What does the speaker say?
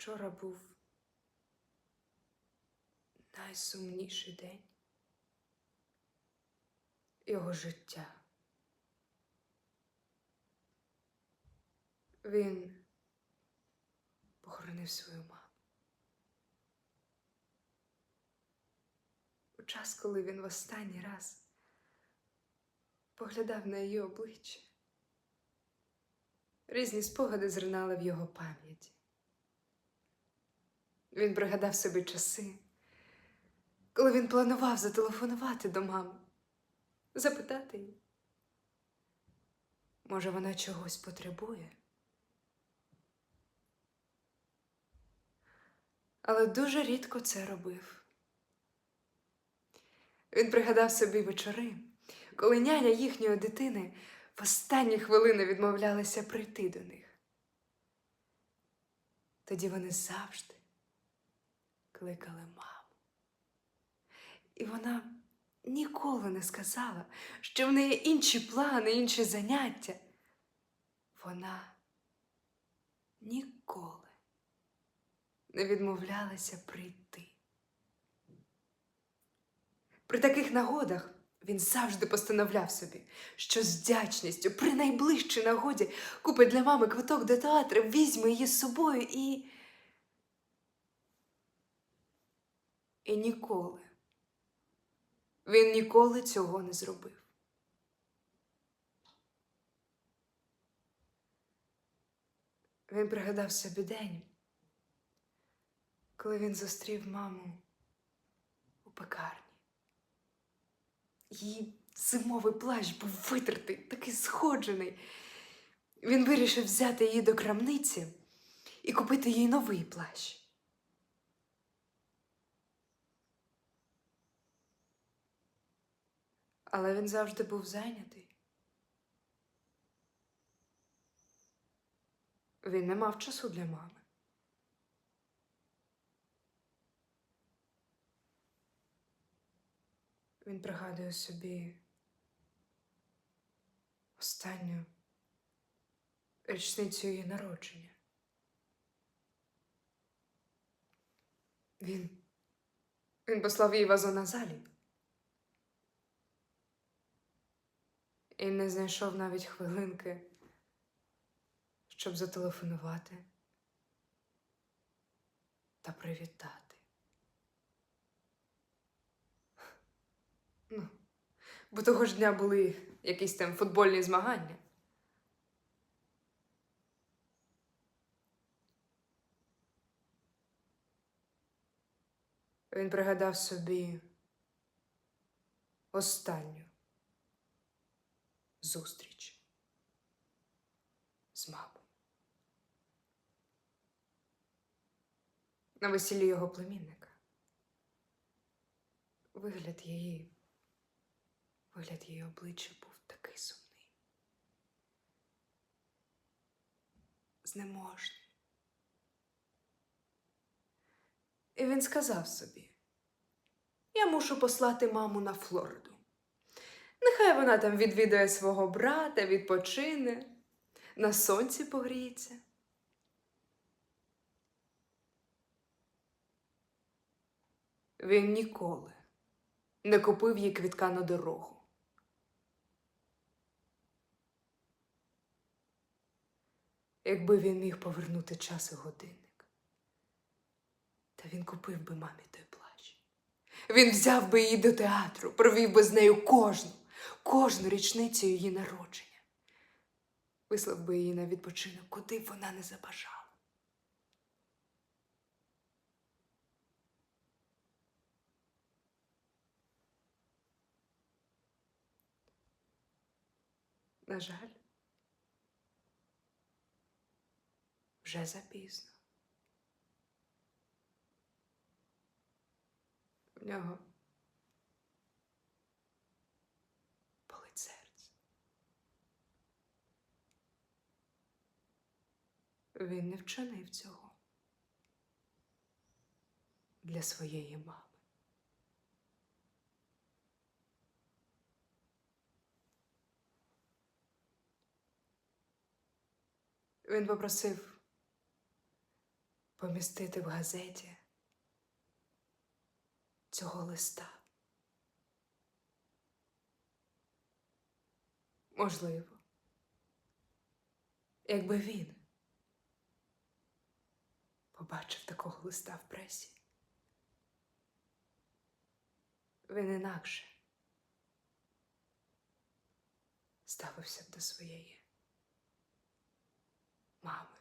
Вчора був найсумніший день його життя. Він похоронив свою маму. У час, коли він в останній раз поглядав на її обличчя, різні спогади зринали в його пам'яті. Він пригадав собі часи, коли він планував зателефонувати до мами, запитати її. Може, вона чогось потребує? Але дуже рідко це робив. Він пригадав собі вечори, коли няня їхньої дитини в останні хвилини відмовлялася прийти до них. Тоді вони завжди кликали маму. І вона ніколи не сказала, що в неї інші плани, інші заняття. Вона ніколи не відмовлялася прийти. При таких нагодах він завжди постановляв собі, що з вдячністю при найближчій нагоді купить для мами квиток до театру, візьме її з собою і. І ніколи. Він ніколи цього не зробив. Він пригадав собі день, коли він зустрів маму у пекарні. Її зимовий плащ був витертий, такий сходжений. Він вирішив взяти її до крамниці і купити їй новий плащ. Але він завжди був зайнятий. Він не мав часу для мами. Він пригадує собі останню річницю її народження. Він. Він послав їй вазу на залі. І не знайшов навіть хвилинки, щоб зателефонувати та привітати. Ну, бо того ж дня були якісь там футбольні змагання. Він пригадав собі останню зустріч з мамою. На весіллі його племінника. Вигляд її, вигляд її обличчя був такий сумний. Знеможний. І він сказав собі: Я мушу послати маму на Флориду. Нехай вона там відвідає свого брата, відпочине, на сонці погріється. Він ніколи не купив їй квітка на дорогу. Якби він міг повернути час і годинник, та він купив би мамі той плащ. Він взяв би її до театру, провів би з нею кожну, кожну річницю її народження. Вислав би її на відпочинок, куди б вона не забажала. На жаль, вже запізно. В нього Він не вчинив цього для своєї мами. Він попросив помістити в газеті цього листа. Можливо, якби він побачив такого листа в пресі, він інакше ставився б до своєї мами.